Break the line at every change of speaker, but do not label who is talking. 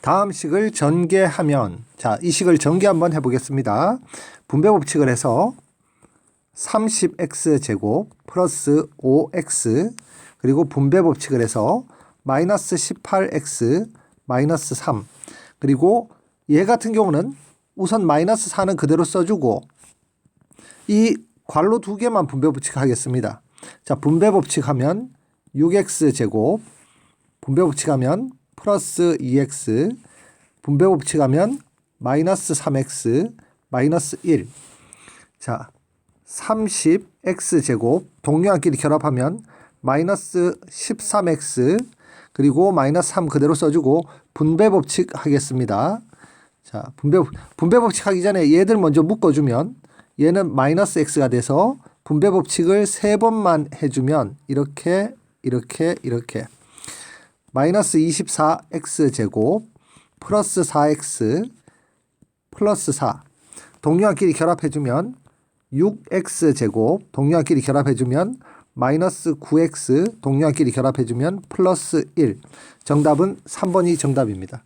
다음 식을 전개하면 자, 이 식을 전개 한번 해 보겠습니다. 분배 법칙을 해서 30x 제곱 플러스 5x 그리고 분배 법칙을 해서 마이너스 18x 마이너스 3 그리고 얘 같은 경우는 우선 마이너스 4는 그대로 써주고 이 괄호 두 개만 분배 법칙 하겠습니다. 자, 분배 법칙 하면 6x 제곱 분배 법칙 하면 플러스 2x 분배 법칙 하면 마이너스 3x 마이너스 1 자, 30x 제곱 동료한끼리 결합하면 마이너스 13x 그리고 마이너스 3 그대로 써주고 분배 법칙 하겠습니다. 자, 분배 분배 법칙 하기 전에 얘들 먼저 묶어 주면 얘는 마이너스 x가 돼서 분배 법칙을 세 번만 해 주면 이렇게 이렇게 이렇게 마이너스 24x 제곱 플러스 4x 플러스 4 동료한끼리 결합해주면 6x 제곱. 동료한끼리 결합해주면 마이너스 9x 동료한끼리 결합해주면 플러스 1 정답은 3번이 정답입니다.